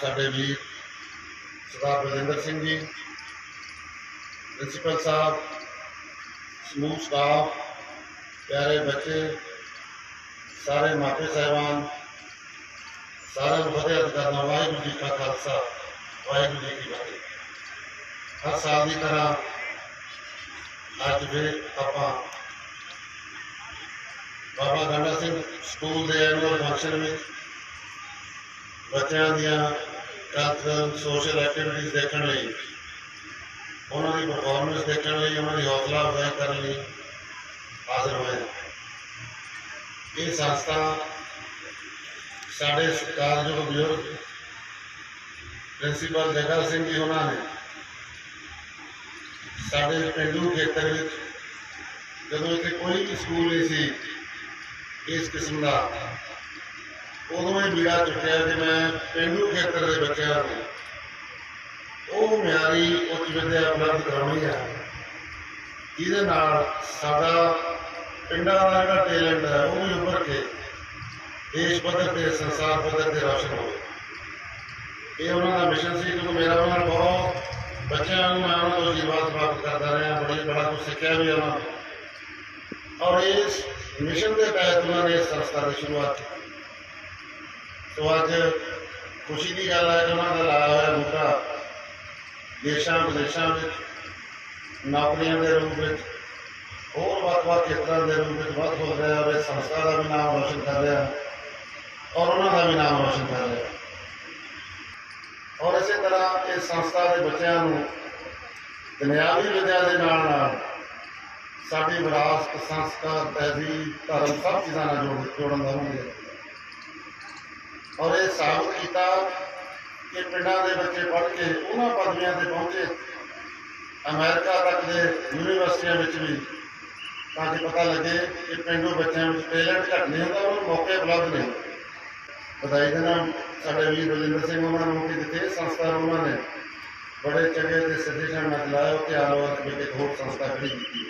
ਸਾਡੇ ਵੀਰ ਸਰਦਾਰ ਬਲਜਿੰਦਰ ਸਿੰਘ ਜੀ ਪ੍ਰਿੰਸੀਪਲ ਸਾਹਿਬ, ਸਮੂਹ ਸਟਾਫ ਪਿਆਰੇ ਬੱਚੇ, ਸਾਰੇ ਮਾਪੇ ਸਾਹਿਬਾਨ, ਸਾਰਿਆਂ ਨੂੰ ਫਤਿਹ ਅਰਜ਼ ਵਾਹਿਗੁਰੂ ਜੀ ਕਾ ਖਾਲਸਾ, ਵਾਹਿਗੁਰੂ ਜੀ ਕੀ ਫਤਿਹ। ਹਰ ਸਾਲ ਦੀ ਤਰ੍ਹਾਂ ਅੱਜ ਵੀ ਆਪਾਂ ਬਾਬਾ ਗੰਡਾ ਸਿੰਘ ਸਕੂਲ ਦੇ ਐਨੂਅਲ ਫੰਕਸ਼ਨ ਵਿੱਚ ਬੱਚਿਆਂ ਦੀਆਂ ਸੋਸ਼ਲ ਐਕਟੀਵਿਟੀਜ਼ ਦੇਖਣ ਲਈ, ਉਹਨਾਂ ਦੀ ਪਰਫਾਰਮੈਂਸ ਦੇਖਣ ਲਈ, ਉਹਨਾਂ ਦੀ ਹੌਸਲਾ ਅਫਜ਼ਾਈ ਕਰਨ ਲਈ ਹਾਜ਼ਰ ਹੋਏ ਇਹ ਸੰਸਥਾ ਸਾਡੇ ਕਾਰਜੋਗ ਬਜ਼ੁਰਗ ਪ੍ਰਿੰਸੀਪਲ ਜਗਾ ਸਿੰਘ ਜੀ ਉਹਨਾਂ ਨੇ ਸਾਡੇ ਪਿੰਡੂ ਖੇਤਰ ਵਿੱਚ ਜਦੋਂ ਇੱਥੇ ਕੋਈ ਸਕੂਲ ਨਹੀਂ ਸੀ, ਇਸ ਕਿਸਮ ਦਾ ਉਦੋਂ ਇਹ ਬੀੜਾ ਚੁੱਕਿਆ ਕਿ ਮੈਂ, ਪਿੰਡੂ ਖੇਤਰ ਦੇ ਬੱਚਿਆਂ ਨੂੰ। ਉਹ ਮਿਆਰੀ ਉੱਚ ਵਿਦਿਆ ਉਪਲਬਧ ਕਰਾਉਣੀ ਹੈ ਜਿਹਦੇ ਨਾਲ ਸਾਡਾ ਪਿੰਡਾਂ ਦਾ ਜਿਹੜਾ ਟੈਲੈਂਟ ਹੈ, ਉਹ ਵੀ ਉੱਭਰ ਕੇ ਦੇਸ਼ ਪੱਧਰ ਤੇ, ਸੰਸਾਰ ਪੱਧਰ ਤੇ ਰੌਸ਼ਨ ਹੋਵੇ। ਇਹ ਉਹਨਾਂ ਦਾ ਮਿਸ਼ਨ ਸੀ, ਕਿਉਂਕਿ ਮੇਰਾ ਉਹਨਾਂ ਨਾਲ ਬਹੁਤ ਬੱਚਿਆਂ ਨੂੰ ਮੈਂ ਉਹਨਾਂ ਤੋਂ ਜੀਵਾਤ ਪ੍ਰਾਪਤ ਕਰਦਾ ਰਿਹਾ, ਬੜੀ ਬੜਾ ਕੁਝ ਸਿੱਖਿਆ ਵੀ ਉਹਨਾਂ ਔਰ ਇਸ ਮਿਸ਼ਨ ਦੇ ਤਹਿਤ ਉਹਨਾਂ ਨੇ ਇਸ ਸੰਸਥਾ ਦੀ ਸ਼ੁਰੂਆਤ ਕੀਤੀ। ਸੋ ਅੱਜ ਖੁਸ਼ੀ ਦੀ ਗੱਲ ਹੈ ਕਿ ਉਹਨਾਂ ਦਾ ਲਾਇਆ ਹੋਇਆ ਬੂਟਾ ਦੇਸ਼ਾਂ ਵਿਦੇਸ਼ਾਂ ਵਿੱਚ, ਨੌਕਰੀਆਂ ਦੇ ਰੂਪ ਵਿੱਚ, ਹੋਰ ਵੱਖ-ਵੱਖ ਖੇਤਰਾਂ ਦੇ ਰੂਪ ਵਿੱਚ ਵੱਧ ਹੋ ਰਿਹਾ ਹੈ ਸੰਸਥਾ ਦਾ ਵੀ ਨਾਮ ਰੋਸ਼ਨ ਕਰ ਰਿਹਾ ਔਰ ਉਹਨਾਂ ਦਾ ਵੀ ਨਾਮ ਰੋਸ਼ਨ ਕਰ ਰਿਹਾ। ਔਰ ਇਸੇ ਤਰ੍ਹਾਂ ਇਸ ਸੰਸਥਾ ਦੇ ਬੱਚਿਆਂ ਨੂੰ ਦੁਨਿਆਵੀ ਵਿਦਿਆ ਦੇ ਨਾਲ ਨਾਲ ਸਾਡੀ ਵਿਰਾਸਤ, ਸੰਸਕਾਰ, ਤਹਿਜ਼ੀਬ, ਧਰਮ ਸਭ ਚੀਜ਼ਾਂ ਨਾਲ ਜੋੜ ਜੋੜਨ ਦਾ ਉਹਨਾਂ ਨੇ ਔਰ ਇਹ ਸਾਬਤ ਕੀਤਾ ਕਿ ਪਿੰਡਾਂ ਦੇ ਬੱਚੇ ਪੜ੍ਹ ਕੇ, ਉਹਨਾਂ ਪਦਵੀਆਂ ਤੇ ਪਹੁੰਚੇ। ਅਮਰੀਕਾ ਤੱਕ ਦੇ ਯੂਨੀਵਰਸਿਟੀਆਂ ਵਿੱਚ ਵੀ ਤਾਂ ਕਿ ਪਤਾ ਲੱਗੇ ਕਿ ਪਿੰਡੂ ਬੱਚਿਆਂ ਵਿੱਚ ਟੈਲੈਂਟ ਘੱਟ ਨਹੀਂ ਹੁੰਦਾ, ਉਹਨਾਂ ਨੂੰ ਮੌਕੇ ਉਪਲਬਧ ਨੇ। ਵਧਾਈ ਦੇ ਨਾਲ ਸਾਡੇ ਵੀਰ ਬਲਜਿੰਦਰ ਸਿੰਘ ਉਹਨਾਂ ਨੂੰ ਕਿ ਜਿੱਥੇ ਇਹ ਸੰਸਥਾ ਉਹਨਾਂ ਨੇ ਬੜੇ ਚੰਗੇ ਤੇ ਸਿੱਧੇ ਢੰਗ ਨਾਲ ਚਲਾਇਆ, ਉਹ ਆਲੋਕ ਵਿੱਚ ਇੱਕ ਹੋਰ ਸੰਸਥਾ ਖੜੀ ਕੀਤੀ।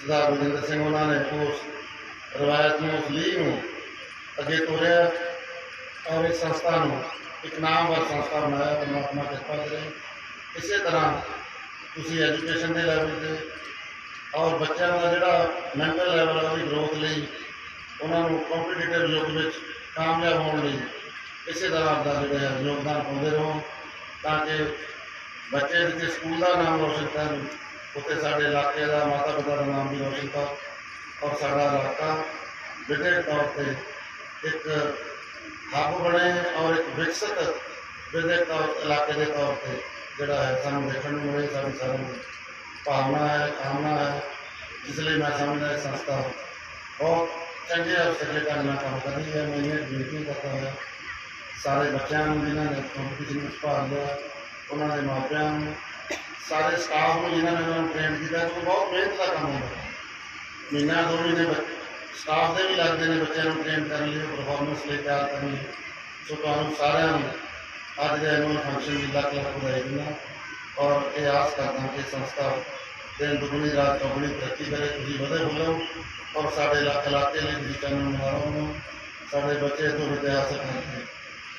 ਸਰਦਾਰ ਬਲਜਿੰਦਰ ਸਿੰਘ ਉਹਨਾਂ ਨੇ ਉਸ ਰਵਾਇਤ ਨੂੰ, ਉਸ ਲੀਗ ਨੂੰ ਅੱਗੇ ਤੋਰਿਆ। ਔਰ ਇਸ ਸੰਸਥਾ ਨੂੰ ਇੱਕ ਨਾਮਵਰ ਸੰਸਥਾ ਬਣਾਇਆ ਪਰਮਾਤਮਾ ਕਿਰਪਾ ਕਰੇ ਇਸੇ ਤਰ੍ਹਾਂ ਤੁਸੀਂ ਐਜੂਕੇਸ਼ਨ ਦੇ ਲੈਵਲ ਤੇ ਔਰ ਬੱਚਿਆਂ ਦਾ ਜਿਹੜਾ ਮੈਂਟਲ ਲੈਵਲ ਹੈ ਉਹਦੀ ਗਰੋਥ ਲਈ ਉਹਨਾਂ ਨੂੰ ਕੰਪੀਟੀਟਿਵ ਯੁੱਗ ਵਿੱਚ ਕਾਮਯਾਬ ਹੋਣ ਲਈ ਇਸੇ ਤਰ੍ਹਾਂ ਦਾ ਜਿਹੜਾ ਯੋਗਦਾਨ ਪਾਉਂਦੇ ਰਹੋ ਤਾਂ ਕਿ ਬੱਚੇ ਜਿੱਥੇ ਸਕੂਲ ਦਾ ਨਾਮ ਰੋਸ਼ਨ ਕਰਨ, ਉੱਥੇ ਸਾਡੇ ਇਲਾਕੇ ਦਾ ਮਾਤਾ ਪਿਤਾ ਦਾ ਨਾਮ ਵੀ ਰੋਸ਼ਨ ਕਰ ਔਰ ਸਾਡਾ ਇਲਾਕਾ ਵਿਦਿਅਕ ਤੌਰ ਤੇ ਇੱਕ ਹੱਬ ਬਣੇ ਔਰ ਇੱਕ ਵਿਕਸਿਤ ਵਿਦਿਅਕ ਤੌਰ ਇਲਾਕੇ ਦੇ ਤੌਰ ਤੇ ਜਿਹੜਾ ਹੈ ਸਾਨੂੰ ਦੇਖਣ ਨੂੰ ਮਿਲੇ ਸਾਡੀ ਸਾਰਿਆਂ ਨੂੰ ਭਾਵਨਾ ਹੈ, ਕਾਮਨਾ ਹੈ ਇਸ ਲਈ ਮੈਂ ਸਮਝਦਾ ਇਹ ਸੰਸਥਾ ਬਹੁਤ ਚੰਗੇ ਅਵਸਰ ਦੇ ਢੰਗ ਨਾਲ ਕੰਮ ਕਰ ਰਹੀ ਹੈ ਮੈਂ ਇਹ ਬੇਨਤੀ ਕਰਦਾ ਹਾਂ, ਸਾਰੇ ਬੱਚਿਆਂ ਨੂੰ, ਜਿਨ੍ਹਾਂ ਨੇ ਕੰਪੀਟੀਸ਼ਨ ਵਿੱਚ ਭਾਗ ਲਿਆ, ਉਹਨਾਂ ਦੇ ਮਾਪਿਆਂ ਨੂੰ, ਸਾਰੇ ਸਟਾਫ ਨੂੰ, ਜਿਨ੍ਹਾਂ ਨੇ ਉਹਨਾਂ ਨੂੰ ਟ੍ਰੇਨ ਕੀਤਾ ਉਹ ਬਹੁਤ ਮਿਹਨਤ ਦਾ ਕੰਮ ਹੁੰਦਾ। ਮਹੀਨਾ, ਦੋ ਮਹੀਨੇ ਸਟਾਫ ਦੇ ਵੀ ਲੱਗਦੇ ਨੇ ਬੱਚਿਆਂ ਨੂੰ ਟ੍ਰੇਨ ਕਰਨ ਲਈ ਪਰਫਾਰਮੈਂਸ ਲਈ ਤਿਆਰ ਕਰਨ ਲਈ ਸੋ ਤੁਹਾਨੂੰ ਸਾਰਿਆਂ ਨੂੰ ਅੱਜ ਦੇ ਐਨੂਅਲ ਫੰਕਸ਼ਨ ਦੀ ਲੱਖ ਲੱਖ ਵਧਾਈ ਦਿੰਦਾ ਔਰ ਇਹ ਆਸ ਕਰਦਾ ਕਿ ਸੰਸਥਾ ਦਿਨ ਦੁਗਣੀ ਰਾਤ ਚੌਗੁਣੀ ਤਰੱਕੀ ਕਰੇ ਤੁਸੀਂ ਵਧੇ ਬੋਲੋ ਔਰ ਸਾਡੇ ਇਲਾ- ਇਲਾਕੇ ਲਈ ਤੁਸੀਂ ਚੰਨ ਮਾਰੋ ਨੂੰ ਸਾਡੇ ਬੱਚੇ ਤੋਂ ਵਿਦਿਆ ਹਾਸਲ ਕਰਕੇ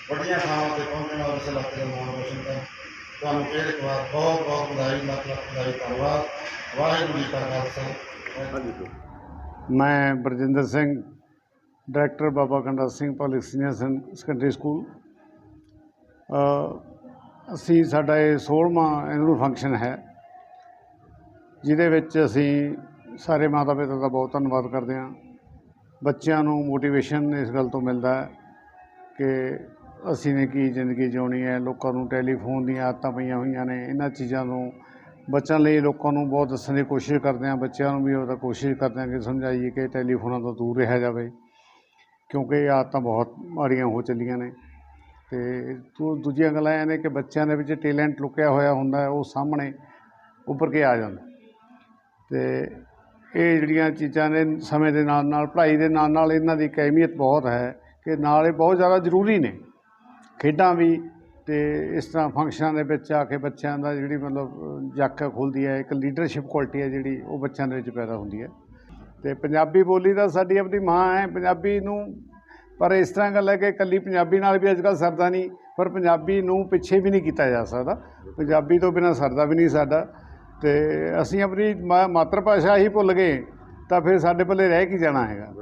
ਵੱਡੀਆਂ ਥਾਵਾਂ ਤੇ ਪਹੁੰਚਣ ਔਰ ਇਸ ਇਲਾਕੇ ਦਾ ਨਾਮ ਰੋਸ਼ਨ ਕਰਨ ਤੁਹਾਨੂੰ ਫਿਰ ਇੱਕ ਵਾਰ ਬਹੁਤ ਬਹੁਤ ਵਧਾਈ ਲੱਖ ਲੱਖ ਵਧਾਈ ਧੰਨਵਾਦ ਵਾਹਿਗੁਰੂ ਜੀ ਕਾ ਖਾਲਸਾ ਵਾਹਿਗੁਰੂ ਜੀ ਕੀ ਫਤਿਹ। ਮੈਂ Barjinder Singh, director Baba Kanda Singh public senior secondary school ਅਸੀਂ ਸਾਡਾ ਇਹ 16ਵਾਂ ਐਨੂਅਲ ਫੰਕਸ਼ਨ ਹੈ, ਜਿਹਦੇ ਵਿੱਚ ਅਸੀਂ ਸਾਰੇ ਮਾਤਾ ਪਿਤਾ ਦਾ ਬਹੁਤ ਧੰਨਵਾਦ ਕਰਦੇ ਹਾਂ। ਬੱਚਿਆਂ ਨੂੰ ਮੋਟੀਵੇਸ਼ਨ ਇਸ ਗੱਲ ਤੋਂ ਮਿਲਦਾ ਹੈ ਕਿ ਅਸੀਂ ਨੇ ਕੀ ਜ਼ਿੰਦਗੀ ਜਿਉਣੀ ਹੈ, ਲੋਕਾਂ ਨੂੰ ਟੈਲੀਫੋਨ ਦੀਆਂ ਆਦਤਾਂ ਪਈਆਂ ਹੋਈਆਂ ਨੇ, ਇਹਨਾਂ ਚੀਜ਼ਾਂ ਨੂੰ ਬੱਚਿਆਂ ਲਈ ਲੋਕਾਂ ਨੂੰ ਬਹੁਤ ਦੱਸਣ ਦੀ ਕੋਸ਼ਿਸ਼ ਕਰਦੇ ਹਾਂ, ਬੱਚਿਆਂ ਨੂੰ ਵੀ ਉਹਦਾ ਕੋਸ਼ਿਸ਼ ਕਰਦੇ ਹਾਂ ਕਿ ਸਮਝਾਈਏ ਕਿ ਟੈਲੀਫੋਨਾਂ ਤੋਂ ਦੂਰ ਰਿਹਾ ਜਾਵੇ, ਕਿਉਂਕਿ ਇਹ ਆਦਤਾਂ ਬਹੁਤ ਮਾੜੀਆਂ ਹੋ ਚੱਲੀਆਂ ਨੇ। ਤੇ ਦੂ, ਦੂਜੀਆਂ ਗੱਲਾਂ ਇਹ ਨੇ ਕਿ ਬੱਚਿਆਂ ਦੇ ਵਿੱਚ ਟੈਲੈਂਟ ਲੁਕਿਆ ਹੋਇਆ ਹੁੰਦਾ ਉਹ ਸਾਹਮਣੇ ਉੱਭਰ ਕੇ ਆ ਜਾਂਦਾ। ਤੇ ਇਹ ਜਿਹੜੀਆਂ ਚੀਜ਼ਾਂ ਨੇ ਸਮੇਂ ਦੇ ਨਾਲ ਨਾਲ ਪੜ੍ਹਾਈ ਦੇ ਨਾਲ ਨਾਲ ਇਹਨਾਂ ਦੀ ਇੱਕ ਅਹਿਮੀਅਤ ਬਹੁਤ ਹੈ ਕਿ ਨਾਲ ਇਹ ਬਹੁਤ ਜ਼ਿਆਦਾ ਜ਼ਰੂਰੀ ਨੇ। ਖੇਡਾਂ ਵੀ ਤੇ ਇਸ ਤਰ੍ਹਾਂ ਫੰਕਸ਼ਨਾਂ ਦੇ ਵਿੱਚ ਆ ਕੇ ਬੱਚਿਆਂ ਦਾ ਜਿਹੜੀ ਮਤਲਬ ਅ, ਜੱਕ ਖੁੱਲ੍ਹਦੀ ਹੈ ਇੱਕ ਲੀਡਰਸ਼ਿਪ ਕੁਆਲਿਟੀ ਹੈ ਜਿਹੜੀ ਉਹ ਬੱਚਿਆਂ ਦੇ ਵਿੱਚ ਪੈਦਾ ਹੁੰਦੀ ਹੈ। ਤੇ ਪੰਜਾਬੀ ਬੋਲੀ ਦਾ ਸਾਡੀ ਆਪਣੀ ਮਾਂ ਹੈ ਪੰਜਾਬੀ ਨੂੰ ਪਰ ਇਸ ਤਰ੍ਹਾਂ ਗੱਲ ਹੈ ਕਿ ਇਕੱਲੀ ਪੰਜਾਬੀ ਨਾਲ ਵੀ ਅੱਜ ਕੱਲ੍ਹ ਸਰਦਾ ਨਹੀਂ ਪਰ ਪੰਜਾਬੀ ਨੂੰ ਪਿੱਛੇ ਵੀ ਨਹੀਂ ਕੀਤਾ ਜਾ ਸਕਦਾ। ਪੰਜਾਬੀ ਤੋਂ ਬਿਨਾਂ ਸਰਦਾ ਵੀ ਨਹੀਂ ਸਾਡਾ। ਤੇ ਅਸੀਂ ਆਪਣੀ ਮਾ- ਮਾਤਰ ਭਾਸ਼ਾ ਹੀ ਭੁੱਲ ਗਏ ਤਾਂ ਫਿਰ ਸਾਡੇ ਪੱਲੇ ਰਹਿ ਕੀ ਜਾਣਾ ਹੈਗਾ?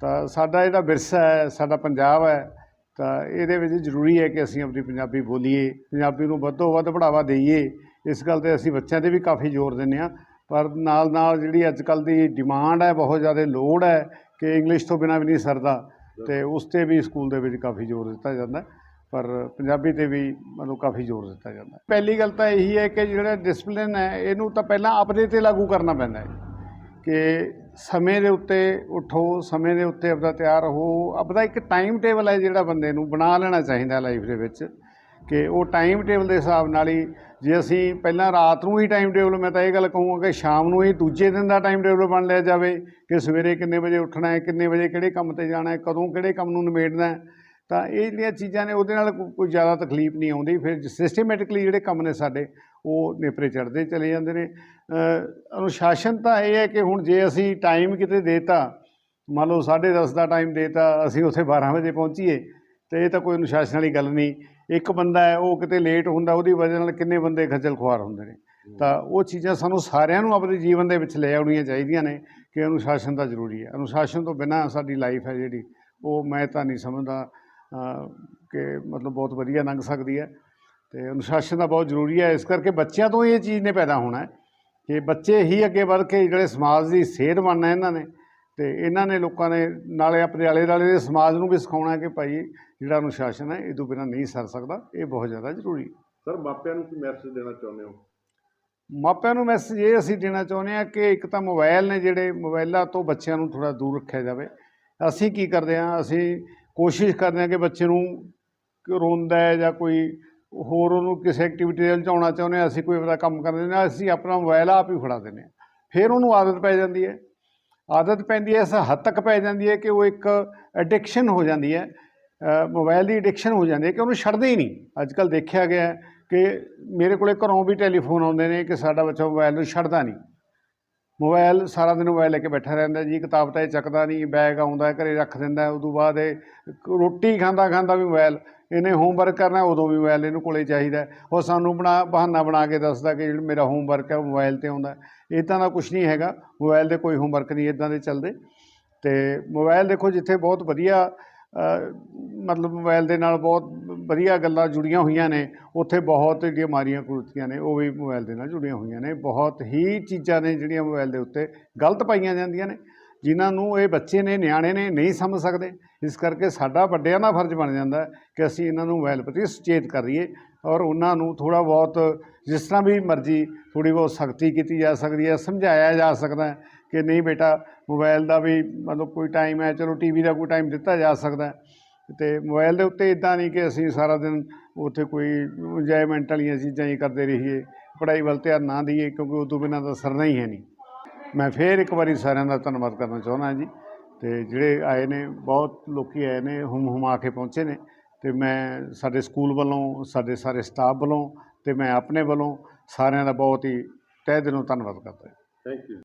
ਤਾਂ ਸਾਡਾ ਜਿਹੜਾ ਵਿਰਸਾ ਹੈ ਸਾਡਾ ਪੰਜਾਬ ਹੈ ਤਾਂ ਇਹਦੇ ਵਿੱਚ ਜ਼ਰੂਰੀ ਹੈ ਕਿ ਅਸੀਂ ਆਪਣੀ ਪੰਜਾਬੀ ਬੋਲੀਏ, ਪੰਜਾਬੀ ਨੂੰ ਵੱਧ ਤੋਂ ਵੱਧ ਬੜਾਵਾ ਦਈਏ। ਇਸ ਗੱਲ ਤੇ ਅਸੀਂ ਬੱਚਿਆਂ ਤੇ ਵੀ ਕਾਫੀ ਜ਼ੋਰ ਦਿੰਦੇ ਹਾਂ। ਪਰ ਨਾਲ ਨਾਲ ਜਿਹੜੀ ਅੱਜ ਕੱਲ੍ਹ ਦੀ ਡਿਮਾਂਡ ਹੈ, ਬਹੁਤ ਜ਼ਿਆਦਾ ਲੋੜ ਹੈ ਕਿ ਇੰਗਲਿਸ਼ ਤੋਂ ਬਿਨਾਂ ਵੀ ਨਹੀਂ ਸਰਦਾ। ਤੇ ਉਸ ਤੇ ਵੀ ਸਕੂਲ ਦੇ ਵਿੱਚ ਕਾਫੀ ਜ਼ੋਰ ਦਿੱਤਾ ਜਾਂਦਾ। ਪਰ ਪੰਜਾਬੀ ਤੇ ਵੀ ਮਤਲਬ ਕਾਫੀ ਜ਼ੋਰ ਦਿੱਤਾ ਜਾਂਦਾ। ਪਹਿਲੀ ਗੱਲ ਤਾਂ ਇਹੀ ਹੈ ਕਿ ਜਿਹੜਾ ਡਿਸਪਲਿਨ ਹੈ, ਇਹਨੂੰ ਤਾਂ ਪਹਿਲਾਂ ਆਪਣੇ ਤੇ ਲਾਗੂ ਕਰਨਾ ਪੈਂਦਾ ਹੈ। ਕਿ ਸਮੇਂ ਦੇ ਉੱਤੇ ਉਠੋ, ਸਮੇਂ ਦੇ ਉੱਤੇ ਆਪਦਾ ਤਿਆਰ ਹੋ। ਆਪਦਾ ਇੱਕ ਟਾਈਮ ਟੇਬਲ ਹੈ ਜਿਹੜਾ ਬੰਦੇ ਨੂੰ ਬਣਾ ਲੈਣਾ ਚਾਹੀਦਾ ਲਾਈਫ ਦੇ ਵਿੱਚ ਕਿ ਉਹ ਟਾਈਮ ਟੇਬਲ ਦੇ ਹਿਸਾਬ ਨਾਲ ਹੀ ਜੇ ਅਸੀਂ ਪਹਿਲਾਂ ਰਾਤ ਨੂੰ ਹੀ ਟਾਈਮ ਟੇਬਲ ਮੈਂ ਤਾਂ ਇਹ ਗੱਲ ਕਹੂੰਗਾ ਕਿ ਸ਼ਾਮ ਨੂੰ ਹੀ ਦੂਜੇ ਦਿਨ ਦਾ ਟਾਈਮ ਟੇਬਲ ਬਣ ਲਿਆ ਜਾਵੇ ਕਿ ਸਵੇਰੇ ਕਿੰਨੇ ਵਜੇ ਉੱਠਣਾ ਹੈ, ਕਿੰਨੇ ਵਜੇ ਕਿਹੜੇ ਕੰਮ ਤੇ ਜਾਣਾ ਹੈ, ਕਦੋਂ ਕਿਹੜੇ ਕੰਮ ਨੂੰ ਨਿਬੇੜਨਾ ਹੈ। ਤਾਂ ਇਹ ਜਿਹੜੀਆਂ ਚੀਜ਼ਾਂ ਨੇ ਉਹਦੇ ਨਾਲ ਕੋਈ ਜ਼ਿਆਦਾ ਤਕਲੀਫ ਨਹੀਂ ਆਉਂਦੀ। ਫਿਰ ਸਿਸਟਮੈਟਿਕਲੀ ਜਿਹੜੇ ਕੰਮ ਨੇ ਸਾਡੇ, ਉਹ ਨੇਪਰੇ ਚੜ੍ਹਦੇ ਚਲੇ ਜਾਂਦੇ ਨੇ। ਅਨੁਸ਼ਾਸਨ ਤਾਂ ਇਹ ਹੈ ਕਿ ਹੁਣ ਜੇ ਅਸੀਂ ਟਾਈਮ ਕਿਤੇ ਦੇਤਾ, ਮੰਨ ਲਓ 10:30 ਦਾ ਟਾਈਮ ਦੇਤਾ, ਅਸੀਂ ਉੱਥੇ 12 ਵਜੇ ਪਹੁੰਚੀਏ, ਤੇ ਇਹ ਤਾਂ ਕੋਈ ਅਨੁਸ਼ਾਸਨ ਵਾਲੀ ਗੱਲ ਨਹੀਂ। ਇੱਕ ਬੰਦਾ ਹੈ, ਉਹ ਕਿਤੇ ਲੇਟ ਹੁੰਦਾ, ਉਹਦੀ ਵਜ੍ਹਾ ਨਾਲ ਕਿੰਨੇ ਬੰਦੇ ਖੱਜਲ ਖੁਆਰ ਹੁੰਦੇ ਨੇ। ਤਾਂ ਉਹ ਚੀਜ਼ਾਂ ਸਾਨੂੰ ਸਾਰਿਆਂ ਨੂੰ ਆਪਣੇ ਜੀਵਨ ਦੇ ਵਿੱਚ ਲੈ ਆਉਣੀਆਂ ਚਾਹੀਦੀਆਂ ਨੇ ਕਿ ਅਨੁਸ਼ਾਸਨ ਤਾਂ ਜ਼ਰੂਰੀ ਹੈ। ਅਨੁਸ਼ਾਸਨ ਤੋਂ ਬਿਨਾਂ ਸਾਡੀ ਲਾਈਫ ਹੈ ਜਿਹੜੀ, ਉਹ ਮੈਂ ਤਾਂ ਨਹੀਂ ਸਮਝਦਾ। ਕਿ ਮਤਲਬ ਬਹੁਤ ਵਧੀਆ ਲੰਘ ਸਕਦੀ ਹੈ ਤੇ ਅਨੁਸ਼ਾਸਨ ਤਾਂ ਬਹੁਤ ਜ਼ਰੂਰੀ ਹੈ ਇਸ ਕਰਕੇ ਬੱਚਿਆਂ ਤੋਂ ਇਹ ਚੀਜ਼ ਨੇ ਪੈਦਾ ਹੋਣਾ ਹੈ ਕਿ ਬੱਚੇ ਹੀ ਅੱਗੇ ਵੱਧ ਕੇ ਜਿਹੜੇ ਸਮਾਜ ਦੀ ਸੇਧ ਬਣਨਾ ਇਹਨਾਂ ਨੇ ਤੇ ਇਹਨਾਂ ਨੇ ਲੋਕਾਂ ਨੇ ਨਾਲੇ ਆਪਣੇ ਆਲੇ ਦੁਆਲੇ ਦੇ ਸਮਾਜ ਨੂੰ ਵੀ ਸਿਖਾਉਣਾ ਕਿ ਭਾਈ ਜਿਹੜਾ ਅਨੁਸ਼ਾਸਨ ਹੈ ਇਹ ਤੋਂ ਬਿਨਾਂ ਨਹੀਂ ਸਰ ਸਕਦਾ ਇਹ ਬਹੁਤ ਜ਼ਿਆਦਾ ਜ਼ਰੂਰੀ ਹੈ। ਸਰ ਮਾਪਿਆਂ ਨੂੰ ਕੀ ਮੈਸੇਜ ਦੇਣਾ ਚਾਹੁੰਦੇ ਹੋ? ਮਾਪਿਆਂ ਨੂੰ ਮੈਸੇਜ ਇਹ ਅਸੀਂ ਦੇਣਾ ਚਾਹੁੰਦੇ ਹਾਂ ਕਿ ਇੱਕ ਤਾਂ ਮੋਬਾਈਲ ਨੇ ਜਿਹੜੇ ਮੋਬਾਈਲਾਂ ਤੋਂ ਬੱਚਿਆਂ ਨੂੰ ਥੋੜਾ ਦੂਰ ਰੱਖਿਆ ਜਾਵੇ। ਅਸੀਂ ਕੀ ਕਰਦੇ ਹਾਂ ਅਸੀਂ ਕੋਸ਼ਿਸ਼ ਕਰਦੇ ਹਾਂ ਕਿ ਬੱਚੇ ਨੂੰ ਕਿ ਰੋਂਦਾ ਹੈ ਜਾਂ ਕੋਈ ਹੋਰ ਉਹਨੂੰ ਕਿਸੇ ਐਕਟੀਵਿਟੀ ਦੇ ਉਲਝਾਉਣਾ ਚਾਹੁੰਦੇ ਹਾਂ ਅਸੀਂ ਕੋਈ ਆਪਣਾ ਕੰਮ ਕਰਦੇ ਨੇ ਅਸੀਂ ਆਪਣਾ ਮੋਬਾਈਲ ਆਪ ਹੀ ਫੜਾ ਦਿੰਦੇ ਹਾਂ ਫਿਰ ਉਹਨੂੰ ਆਦਤ ਪੈ ਜਾਂਦੀ ਹੈ। ਆਦਤ ਪੈਂਦੀ ਹੈ ਇਸ ਹੱਦ ਤੱਕ ਪੈ ਜਾਂਦੀ ਹੈ ਕਿ ਉਹ ਇੱਕ ਐਡਿਕਸ਼ਨ ਹੋ ਜਾਂਦੀ ਹੈ ਅ, ਮੋਬਾਈਲ ਦੀ ਐਡਿਕਸ਼ਨ ਹੋ ਜਾਂਦੀ ਹੈ ਕਿ ਉਹਨੂੰ ਛੱਡਦੇ ਹੀ ਨਹੀਂ। ਅੱਜ ਕੱਲ੍ਹ ਦੇਖਿਆ ਗਿਆ ਕਿ ਮੇਰੇ ਕੋਲੇ ਘਰੋਂ ਵੀ ਟੈਲੀਫੋਨ ਆਉਂਦੇ ਨੇ ਕਿ ਸਾਡਾ ਬੱਚਾ ਮੋਬਾਈਲ ਨੂੰ ਛੱਡਦਾ ਨਹੀਂ। ਮੋਬਾਈਲ, ਸਾਰਾ ਦਿਨ ਮੋਬਾਈਲ ਲੈ ਕੇ ਬੈਠਾ ਰਹਿੰਦਾ ਜੀ, ਕਿਤਾਬ ਤਾਂ ਇਹ ਚੱਕਦਾ ਨਹੀਂ, ਬੈਗ ਆਉਂਦਾ, ਘਰੇ ਰੱਖ ਦਿੰਦਾ, ਉਦੋਂ ਬਾਅਦ ਇਹ ਰੋਟੀ ਖਾਂਦਾ ਖਾਂਦਾ ਵੀ ਮੋਬਾਈਲ, ਇਹਨੇ ਹੋਮਵਰਕ ਕਰਨਾ, ਉਦੋਂ ਵੀ ਮੋਬਾਈਲ ਇਹਨੂੰ ਕੋਲੇ ਚਾਹੀਦਾ। ਉਹ ਸਾਨੂੰ ਬਣਾ, ਬਹਾਨਾ ਬਣਾ ਕੇ ਦੱਸਦਾ ਕਿ ਜਿਹੜਾ ਮੇਰਾ ਹੋਮਵਰਕ ਹੈ ਉਹ ਮੋਬਾਈਲ ਤੇ ਆਉਂਦਾ। ਇੱਦਾਂ ਦਾ ਕੁਝ ਨਹੀਂ ਹੈਗਾ, ਮੋਬਾਈਲ ਦੇ ਕੋਈ ਹੋਮਵਰਕ ਨਹੀਂ ਇੱਦਾਂ ਦੇ ਚੱਲਦੇ। ਤੇ ਮੋਬਾਈਲ ਦੇਖੋ ਜਿੱਥੇ ਬਹੁਤ ਵਧੀਆ ਮਤਲਬ ਮੋਬਾਈਲ ਦੇ ਨਾਲ ਬਹੁਤ ਵਧੀਆ ਗੱਲਾਂ ਜੁੜੀਆਂ ਹੋਈਆਂ ਨੇ, ਉੱਥੇ ਬਹੁਤ ਜਿਹੜੀਆਂ ਮਾਰੀਆਂ ਕੁਰਤੀਆਂ ਨੇ, ਉਹ ਵੀ ਮੋਬਾਈਲ ਦੇ ਨਾਲ ਜੁੜੀਆਂ ਹੋਈਆਂ ਨੇ, ਬਹੁਤ ਹੀ ਚੀਜ਼ਾਂ ਨੇ ਜਿਹੜੀਆਂ ਮੋਬਾਈਲ ਦੇ ਉੱਤੇ ਗਲਤ ਪਾਈਆਂ ਜਾਂਦੀਆਂ ਨੇ, ਜਿਨ੍ਹਾਂ ਨੂੰ ਇਹ ਬੱਚੇ ਨੇ, ਨਿਆਣੇ ਨੇ ਨਹੀਂ ਸਮਝ ਸਕਦੇ, ਇਸ ਕਰਕੇ ਸਾਡਾ ਵੱਡਿਆਂ ਦਾ ਫਰਜ਼ ਬਣ ਜਾਂਦਾ ਕਿ ਅਸੀਂ ਇਹਨਾਂ ਨੂੰ ਮੋਬਾਈਲ ਪ੍ਰਤੀ ਸੁਚੇਤ ਕਰੀਏ ਔਰ ਉਹਨਾਂ ਨੂੰ ਥੋੜ੍ਹਾ ਬਹੁਤ ਜਿਸ ਤਰ੍ਹਾਂ ਵੀ ਮਰਜ਼ੀ ਥੋੜ੍ਹੀ ਬਹੁਤ ਸਖਤੀ ਕੀਤੀ ਜਾ ਸਕਦੀ ਹੈ, ਸਮਝਾਇਆ ਜਾ ਸਕਦਾ ਕਿ ਨਹੀਂ ਬੇਟਾ ਮੋਬਾਈਲ ਦਾ ਵੀ ਮਤਲਬ ਕੋਈ ਟਾਈਮ ਹੈ, ਚਲੋ ਟੀਵੀ ਦਾ ਕੋਈ ਟਾਈਮ ਦਿੱਤਾ ਜਾ ਸਕਦਾ ਹੈ। ਤੇ ਮੋਬਾਈਲ ਦੇ ਉੱਤੇ ਇਦਾਂ ਨਹੀਂ ਕਿ ਅਸੀਂ ਸਾਰਾ ਦਿਨ ਉੱਥੇ ਕੋਈ ਇੰਜੋਇਮੈਂਟ ਵਾਲੀਆਂ ਚੀਜ਼ਾਂ ਹੀ ਕਰਦੇ ਰਹੀਏ, ਪੜ੍ਹਾਈ ਵੱਲ ਧਿਆਨ ਨਾ ਦਈਏ, ਕਿਉਂਕਿ ਉਸ ਤੋਂ ਬਿਨਾਂ ਤਾਂ ਸਰਨਾ ਹੀ ਹੈ ਨਹੀਂ। ਮੈਂ ਫੇਰ ਇੱਕ ਵਾਰੀ ਸਾਰਿਆਂ ਦਾ ਧੰਨਵਾਦ ਕਰਨਾ ਚਾਹੁੰਦਾ ਜੀ। ਤੇ ਜਿਹੜੇ ਆਏ ਨੇ, ਬਹੁਤ ਲੋਕੀ ਆਏ ਨੇ ਹੁਮ ਹੁਮਾ ਕੇ ਪਹੁੰਚੇ ਨੇ। ਤੇ ਮੈਂ ਸਾਡੇ ਸਕੂਲ ਵੱਲੋਂ, ਸਾਡੇ ਸਾਰੇ ਸਟਾਫ ਵੱਲੋਂ ਤੇ ਮੈਂ ਆਪਣੇ ਵੱਲੋਂ ਸਾਰਿਆਂ ਦਾ ਬਹੁਤ ਹੀ ਤਹਿ ਦਿਲੋਂ ਧੰਨਵਾਦ ਕਰਦਾ ਥੈਂਕ ਯੂ